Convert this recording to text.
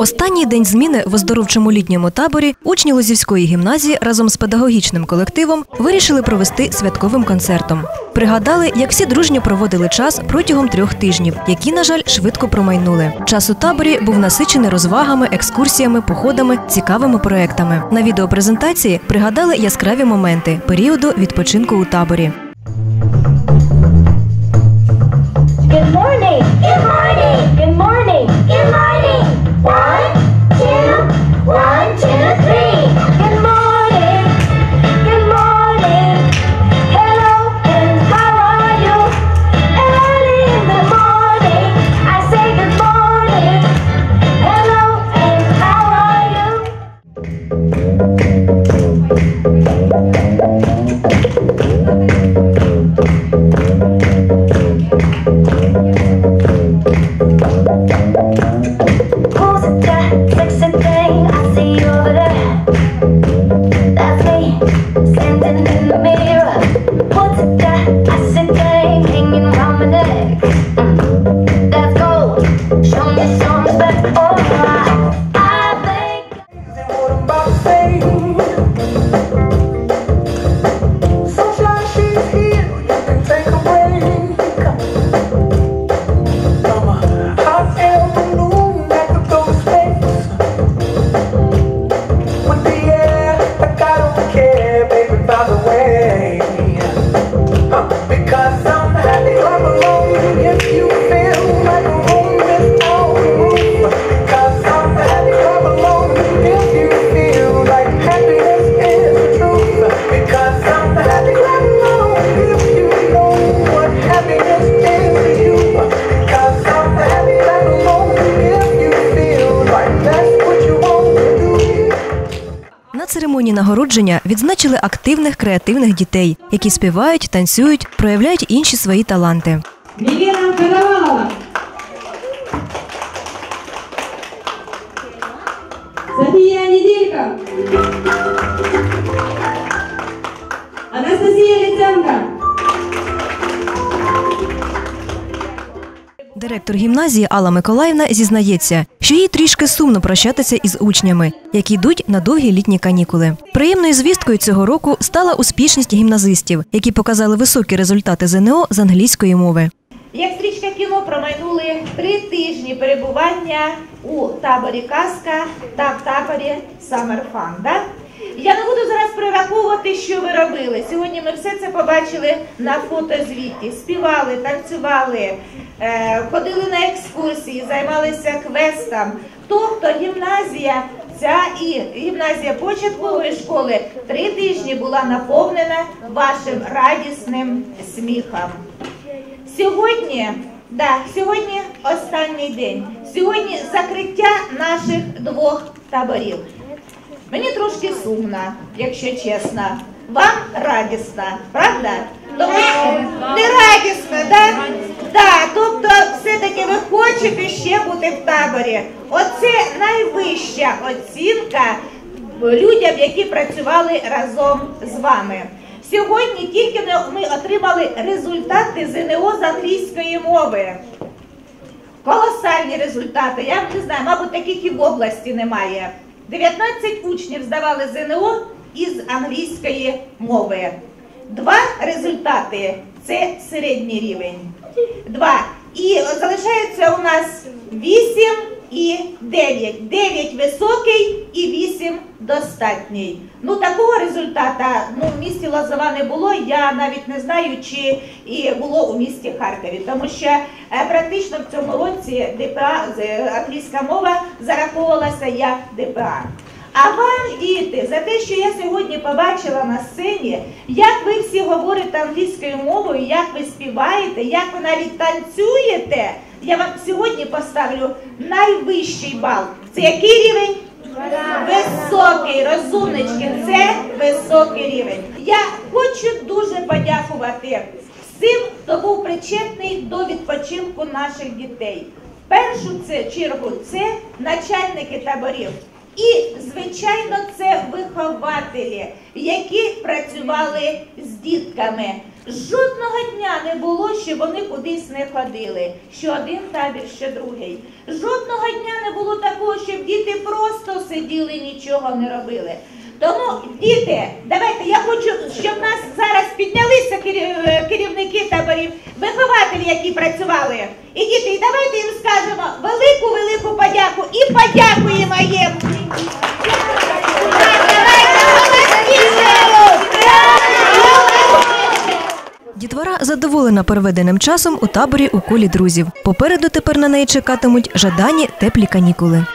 Останній день зміни в оздоровчому літньому таборі учні Лозівської гімназії разом з педагогічним колективом вирішили провести святковим концертом. Пригадали, як всі дружньо проводили час протягом трьох тижнів, які, на жаль, швидко промайнули. Час у таборі був насичений розвагами, екскурсіями, походами, цікавими проектами. На відеопрезентації пригадали яскраві моменти періоду відпочинку у таборі. standing in the mirror. Церемонії нагородження відзначили активних креативних дітей, які співають, танцюють, проявляють інші свої таланти. Мілена Коновалова. Софія Неділька. Анастасія Литенко. Директор гімназії Алла Миколаївна зізнається, що їй трішки сумно прощатися із учнями, які йдуть на довгі літні канікули. Приємною звісткою цього року стала успішність гімназистів, які показали високі результати ЗНО з англійської мови. Як стрічка кіно промайнули три тижні перебування у таборі Казка та в таборі Summer Fun. Да? Я не буду зараз перераховувати, що ви робили. Сьогодні ми все це побачили на фотозвіті. Співали, танцювали, е, ходили на екскурсії, займалися квестом. Тобто гімназія, ця і гімназія початкової школи три тижні була наповнена вашим радісним сміхом. Сьогодні, да, сьогодні останній день. Сьогодні закриття наших двох таборів. Мені трошки сумно, якщо чесно. Вам радісно, правда? Тому не радісно, да? Да, тобто все-таки ви хочете ще бути в таборі. Оце найвища оцінка людям, які працювали разом з вами. Сьогодні тільки ми отримали результати ЗНО з англійської мови. Колосальні результати. Я не знаю, мабуть, таких і в області немає. 19 учнів здавали ЗНО із англійської мови. Два результати це середній рівень. Два. І залишається у нас 8 і 9. 9 високий і 8 достатній. Ну такого результата ну, в місті Лозова не було. Я навіть не знаю, чи і було у місті Харкові, тому що е, практично в цьому році ДПА англійська мова зараховувалася як ДПА. А вам, діти, за те, що я сьогодні побачила на сцені, як ви всі говорите англійською мовою, як ви співаєте, як ви навіть танцюєте, я вам сьогодні поставлю найвищий бал. Це який рівень? Високий, розумнички, це високий рівень. Я хочу дуже подякувати всім, хто був причетний до відпочинку наших дітей. В першу чергу це начальники таборів. І, звичайно, це вихователі, які працювали з дітками. Жодного дня не було, що вони кудись не ходили. Що один табір, що другий. Жодного дня не було такого, щоб діти просто сиділи, нічого не робили. Тому, діти, давайте я хочу, щоб нас зараз піднялися е, керівники таборів, вихователі, які працювали. І діти, давайте їм скажемо велику велику подяку і подякуємо їм. Дітвора задоволена проведеним часом у таборі у колі друзів. Попереду тепер на неї чекатимуть жадані теплі канікули.